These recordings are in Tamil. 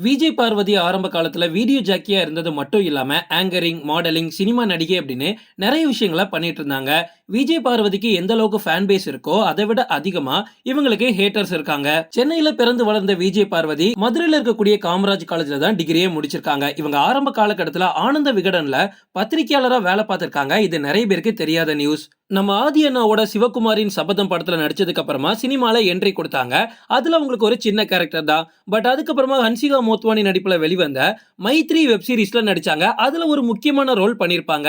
விஜய் பார்வதி ஆரம்ப காலத்துல வீடியோ ஜாக்கியா இருந்தது மட்டும் இல்லாம ஆங்கரிங் மாடலிங் சினிமா நடிகை அப்படின்னு நிறைய விஷயங்களை பண்ணிட்டு இருந்தாங்க. விஜய் பார்வதிக்கு எந்த அளவுக்கு ஃபேன் பேஸ் இருக்கோ அதை விட அதிகமா இவங்களுக்கு ஹேட்டர்ஸ் இருக்காங்க. சென்னையில பிறந்து வளர்ந்த விஜய் பார்வதி மதுரையில் இருக்கக்கூடிய காமராஜ் காலேஜ்ல தான் டிகிரியே முடிச்சிருக்காங்க. இவங்க ஆரம்ப காலகட்டத்தில் ஆனந்த விகடன்ல பத்திரிகையாளராக வேலை பார்த்திருக்காங்க. இது நிறைய பேருக்கு தெரியாத நியூஸ் நம்ம ஆதி அண்ணாவோட சிவகுமாரின் சபதம் படத்துல நடிச்சதுக்கு அப்புறமா சினிமால என்ட்ரி கொடுத்தாங்க. அதுல அவங்களுக்கு ஒரு சின்ன கேரக்டர் தான். பட் அதுக்கப்புறமா ஹன்சிகா மோத்வானி நடிப்புல வெளிவந்த மைத்ரி வெப் சீரிஸ்ல நடிச்சாங்க. அதுல ஒரு முக்கியமான ரோல் பண்ணியிருப்பாங்க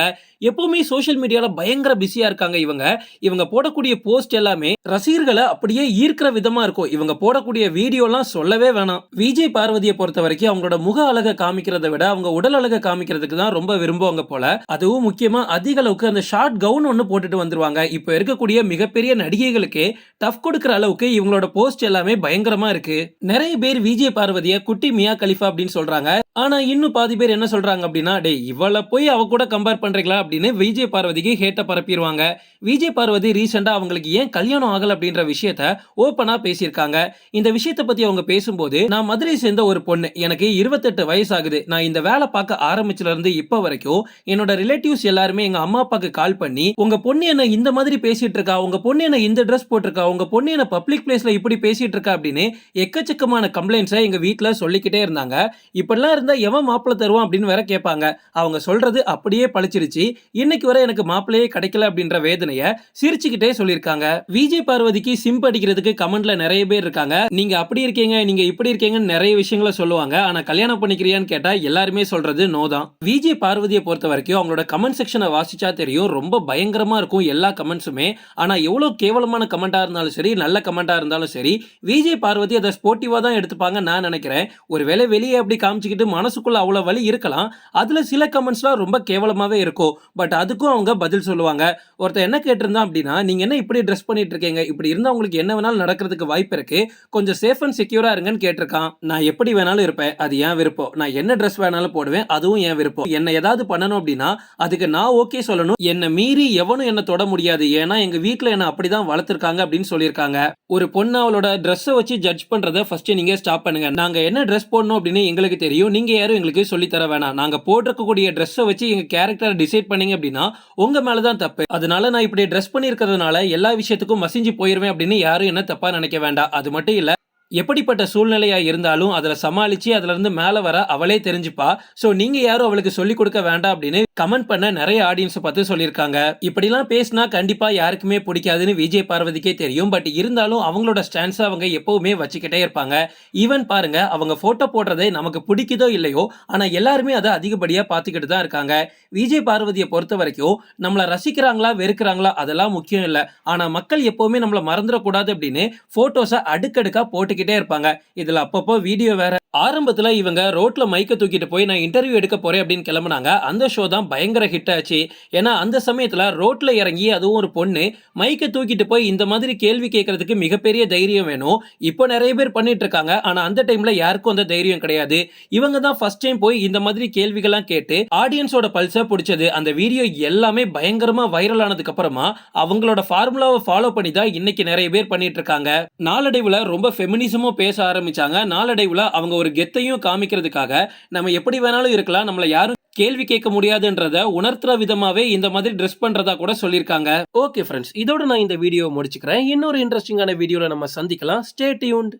எப்பவுமே சோஷியல் மீடியால பயங்கர பிஸியா இருக்காங்க. இவங்க. இவங்க போடக்கூடிய போஸ்ட் எல்லாமே ரசிகர்களை அப்படியே ஈர்க்கிற விதமா இருக்கும். இவங்க போடக்கூடிய வீடியோலாம் சொல்லவே வேணாம். விஜய் பார்வதியை பொறுத்த வரைக்கும் அவங்களோட முக அழகை காமிக்கிறத விட அவங்க உடல் அழகை காமிக்கிறதுக்கு தான் ரொம்ப விரும்புவாங்க போல. அதுவும் முக்கியமா அதிக அளவுக்கு அந்த ஷார்ட் கவுன் ஒன்று போட்டுட்டு வந்துருவாங்க. இப்போ இருக்கக்கூடிய மிகப்பெரிய நடிகைகளுக்கு டஃப் கொடுக்குற அளவுக்கு இவங்களோட போஸ்ட் எல்லாமே பயங்கரமா இருக்கு. நிறைய பேர் விஜய் பார்வதியை குட்டி மியா கலிஃபா அப்படின்னு சொல்றாங்க. ஆனால் இன்னும் பாதி பேர் என்ன சொல்கிறாங்க அப்படின்னா டே இவளை போய் அவ கூட கம்பேர் பண்ணுறீங்களா அப்படின்னு விஜய் பார்வதிக்கு ஹேட்ட பரப்பிடுவாங்க. விஜய் பார்வதி ரீசெண்டாக அவங்களுக்கு ஏன் கல்யாணம் ஆகலை அப்படின்ற விஷயத்த ஓப்பனாக பேசியிருக்காங்க. இந்த விஷயத்தை பற்றி அவங்க பேசும்போது நான் மதுரை சேர்ந்த ஒரு பொண்ணு. எனக்கு இருபத்தெட்டு வயசு ஆகுது நான் இந்த வேலை பார்க்க ஆரம்பிச்சதுலேருந்து இப்போ வரைக்கும் என்னோட ரிலேட்டிவ்ஸ் எல்லாருமே எங்கள் அம்மா அப்பாவுக்கு கால் பண்ணி உங்கள் பொண்ணு என்ன இந்த மாதிரி பேசிகிட்டு இருக்கா? உங்கள் பொண்ணு என்ன இந்த ட்ரெஸ் போட்டிருக்கா? உங்கள் பொண்ணு என்ன பப்ளிக் பிளேஸில் இப்படி பேசிகிட்டு இருக்கா? அப்படின்னு எக்கச்சக்கமான கம்ப்ளைண்ட்ஸை எங்கள் வீட்டில் சொல்லிக்கிட்டே இருந்தாங்க. இப்படிலாம் இருந்த எவன் மாப்பிள்ளை தருவான் அப்படின்னு வேற கேட்பாங்க. அவங்க சொல்றது அப்படியே பழிச்சிருச்சு. இன்னைக்கு வரை எனக்கு மாப்பிள்ளையே கிடைக்கல அப்படின்ற வேதனைய சிரிச்சுக்கிட்டே சொல்லியிருக்காங்க. விஜய் பார்வதிக்கு சிம் அடிக்கிறதுக்கு கமெண்ட்ல நிறைய பேர் இருக்காங்க. நீங்க அப்படி இருக்கீங்க நீங்க இப்படி இருக்கீங்கன்னு நிறைய விஷயங்களை சொல்லுவாங்க. ஆனா கல்யாணம் பண்ணிக்கிறியான்னு கேட்டா எல்லாருமே சொல்றது நோ தான். விஜய் பார்வதியை பொறுத்த வரைக்கும் அவங்களோட கமெண்ட் செக்ஷனை வாசிச்சா தெரியும். ரொம்ப பயங்கரமா இருக்கும் எல்லா கமெண்ட்ஸுமே ஆனா எவ்வளவு கேவலமான கமெண்டா இருந்தாலும் சரி நல்ல கமெண்டா இருந்தாலும் சரி விஜய் பார்வதி அதை ஸ்போர்ட்டிவா தான் எடுத்துப்பாங்க நான் நினைக்கிறேன். ஒருவேளை வெளியே அப்படி காமிச்சுக்கிட்டு மனசுக்குள்ள அவ்வளவு வலி இருக்கலாம். அதுல சில கமெண்ட்ஸ்லாம் ரொம்ப கேவலமாவே இருக்கும். பட் அதுக்கும் அவங்க பதில் சொல்லுவாங்க. ஒருத்தர் என்ன கேட்டிருந்தா அப்படின்னா நீங்க என்ன இப்படி ட்ரெஸ் பண்ணிட்டு இருக்கீங்க? இப்படி இருந்தால் உங்களுக்கு என்ன வேணாலும் நடக்கிறதுக்கு வாய்ப்பு இருக்கு. கொஞ்சம் சேஃப் அண்ட் செக்யூரா இருங்கன்னு கேட்டிருக்கான். நான் எப்படி வேணாலும் இருப்பேன். அது ஏன் விருப்பம். நான் என்ன ட்ரெஸ் வேணாலும் போடுவேன். அதுவும் என் விருப்பம். என்ன ஏதாவது பண்ணணும் அப்படின்னா அதுக்கு நான் ஓகே சொல்லணும். என்னை மீறி எவனும் என்ன தொட முடியாது. ஏன்னா எங்க வீட்ல என்ன அப்படிதான் வளர்த்துருக்காங்க அப்படின்னு சொல்லியிருக்காங்க. ஒரு பொண்ணு அவளோட ட்ரெஸ்ஸை வச்சு ஜட்ஜ் பண்ணுறதை ஃபர்ஸ்ட் நீங்க ஸ்டாப் பண்ணுங்க. நாங்க என்ன ட்ரெஸ் போடணும் அப்படின்னு எங்களுக்கு தெரியும். நீங்கள் யாரும் எங்களுக்கு சொல்லித்தர தர வேணாம். நாங்கள் போட்டிருக்கக்கூடிய ட்ரெஸ்ஸை வச்சு எங்கள் கேரக்டரை டிசைட் பண்ணீங்க அப்படின்னா உங்க மேலதான் தப்பு. அதனால நான் இப்படி ட்ரெஸ் பண்ணியிருக்கிறதுனால எல்லா விஷயத்துக்கும் மசிஞ்சு போயிடுவேன் அப்படின்னு யாரும் என்ன தப்பாக நினைக்க வேண்டாம். அது மட்டும் இல்லை எப்படிப்பட்ட சூழ்நிலையாக இருந்தாலும் அதில் சமாளித்து அதுலேருந்து மேலே வர அவளே தெரிஞ்சுப்பா. ஸோ நீங்கள் யாரும் அவளுக்கு சொல்லிக் கொடுக்க வேண்டாம் அப்படின்னு கமெண்ட் பண்ண நிறைய ஆடியன்ஸை பார்த்து சொல்லியிருக்காங்க. இப்படிலாம் பேசினா கண்டிப்பாக யாருக்குமே பிடிக்காதுன்னு விஜய் பார்வதிக்கே தெரியும். பட் இருந்தாலும் அவங்களோட ஸ்டான்ஸை அவங்க எப்போவுமே வச்சுக்கிட்டே இருப்பாங்க. ஈவன் பாருங்க அவங்க ஃபோட்டோ போடுறதே நமக்கு பிடிக்குதோ இல்லையோ ஆனால் எல்லாருமே அதை அதிகப்படியாக பார்த்துக்கிட்டு தான் இருக்காங்க. விஜய் பார்வதியை பொறுத்த வரைக்கும் நம்மளை ரசிக்கிறாங்களா வெறுக்கிறாங்களா அதெல்லாம் முக்கியம் இல்லை. ஆனால் மக்கள் எப்போவுமே நம்மளை மறந்துடக்கூடாது அப்படின்னு ஃபோட்டோஸை அடுக்கடுக்காக போட்டு பேசிக்கிட்டே இருப்பாங்க. இதுல அப்பப்போ வீடியோ வேற. ஆரம்பத்துல இவங்க ரோட்ல மைக்க தூக்கிட்டு போய் நான் இன்டர்வியூ எடுக்க போறேன் அப்படின்னு கிளம்புனாங்க. அந்த ஷோ தான் பயங்கர ஹிட் ஆச்சு. ஏன்னா அந்த சமயத்துல ரோட்ல இறங்கி அதுவும் ஒரு பொண்ணு மைக்க தூக்கிட்டு போய் இந்த மாதிரி கேள்வி கேட்கறதுக்கு மிகப்பெரிய தைரியம் வேணும். இப்போ நிறைய பேர் பண்ணிட்டு இருக்காங்க. ஆனா அந்த டைம்ல யாருக்கும் அந்த தைரியம் கிடையாது. இவங்க தான் ஃபர்ஸ்ட் டைம் போய் இந்த மாதிரி கேள்விகள்லாம் கேட்டு ஆடியன்ஸோட பல்ஸை பிடிச்சது. அந்த வீடியோ எல்லாமே பயங்கரமா வைரல் ஆனதுக்கு அப்புறமா அவங்களோட ஃபார்முலாவை ஃபாலோ பண்ணி தான் இன்னைக்கு நிறைய பேர் பண்ணிட்டு இருக்காங்க. நாளடைவுல ரொம்ப ஃபெமினிசமும் பேச ஆரம்பிச்சாங்க. நாளடைவுல அவங்க ஒரு கெத்தையும் காமிக்கிறதுக்காக நம்ம எப்படி வேணாலும் இருக்கலாம். நம்மளை யாரும் கேள்வி கேட்க முடியாதுன்றத உணர்த்துற விதமாவே இந்த மாதிரி ட்ரெஸ் பண்றதா கூட சொல்லியிருக்காங்க. ஓகே ஃப்ரெண்ட்ஸ் இதோட நான் இந்த வீடியோ முடிச்சுக்கிறேன். இன்னொரு இன்ட்ரெஸ்டிங்கான வீடியோல நம்ம சந்திக்கலாம். Stay tuned